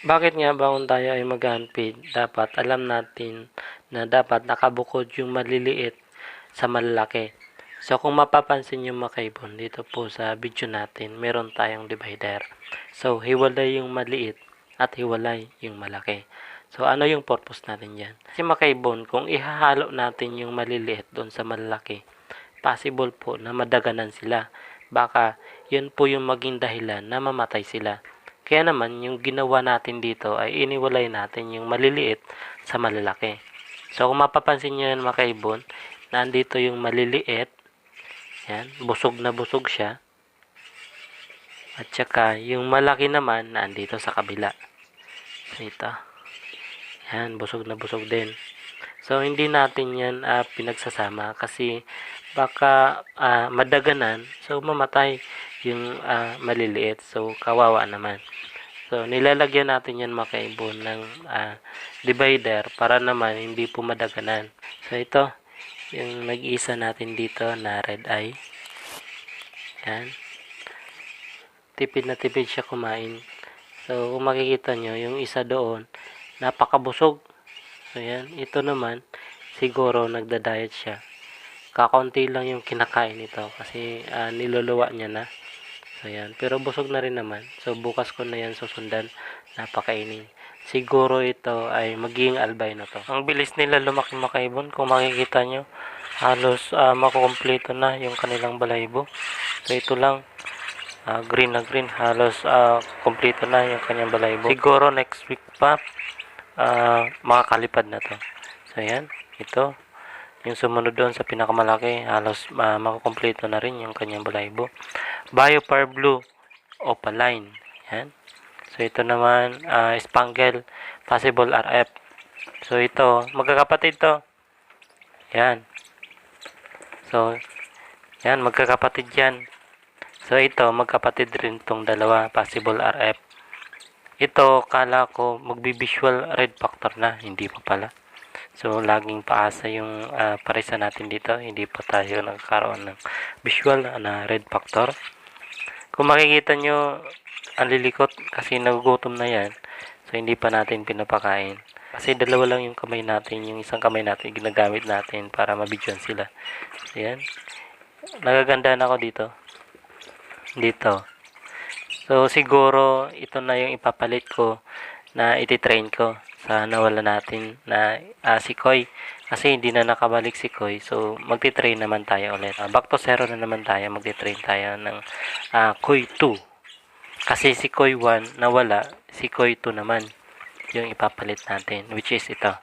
Bakit nga ba kung tayo ay mag-handpid, dapat alam natin na dapat nakabukod yung maliliit sa malalaki. So kung mapapansin yung mga dito po sa video natin, meron tayong divider. So hiwalay yung maliit at hiwalay yung malaki. So ano yung purpose natin dyan? Kasi mga kung ihahalo natin yung maliliit doon sa malalaki, possible po na madaganan sila. Baka yun po yung maging dahilan na mamatay sila. Kaya naman, yung ginawa natin dito ay iniwalay natin yung maliliit sa malalaki. So, kung mapapansin nyo yan mga kaibon, nandito yung maliliit. Yan, busog na busog siya. At saka, yung malaki naman, nandito sa kabila. So, ito. Yan, busog na busog din. So, hindi natin yan ah, pinagsasama kasi baka ah, madaganan. So, mamatay yung ah, maliliit. So, kawawa naman. So, nilalagyan natin yan mga kaibon ng ah, divider para naman hindi po madaganan. So, ito, yung nag-isa natin dito na red eye. Yan. Tipid na tipid siya kumain. So, kung makikita nyo, yung isa doon, napakabusog. So, yan. Ito naman, siguro nagda-diet siya. Kakaunti lang yung kinakain nito kasi ah, niluluwa niya na. So, yan. Pero busog na rin naman. So, bukas ko na yan susundan. Napakainin. Siguro ito ay magiging albino to. Ang bilis nila lumaki makaibon. Kung makikita nyo, halos uh, makukumpleto na yung kanilang balaybo. So, ito lang. ah, green na green. Halos ah, kumpleto na yung kanyang balaybo. Siguro next week pa, ah, makakalipad na to. So, yan. Ito. Yung sumunod doon sa pinakamalaki, halos uh, makukumpleto na rin yung kanyang balaybo. Biopar Blue Opaline. Yan. So, ito naman, ah, Spangle Possible RF. So, ito, magkakapatid to. Yan. So, yan, magkakapatid yan. So, ito, magkapatid rin tong dalawa, Possible RF. Ito, kala ko magbi-visual red factor na, hindi pa pala. So, laging paasa yung uh, parisa natin dito. Hindi pa tayo nagkaroon ng visual na red factor. Kung makikita nyo, ang lilikot kasi nagugutom na yan. So, hindi pa natin pinapakain. Kasi dalawa lang yung kamay natin. Yung isang kamay natin, ginagamit natin para mabidyan sila. So, yan. Nagagandaan ako dito. Dito. So, siguro, ito na yung ipapalit ko na ititrain ko sa nawala natin na ah, si Koy. Kasi hindi na nakabalik si Koy. So, magti-train naman tayo ulit. Ah, back to zero na naman tayo. Magti-train tayo ng ah, Koy 2. Kasi si Koy 1 nawala. Si Koy 2 naman yung ipapalit natin. Which is ito.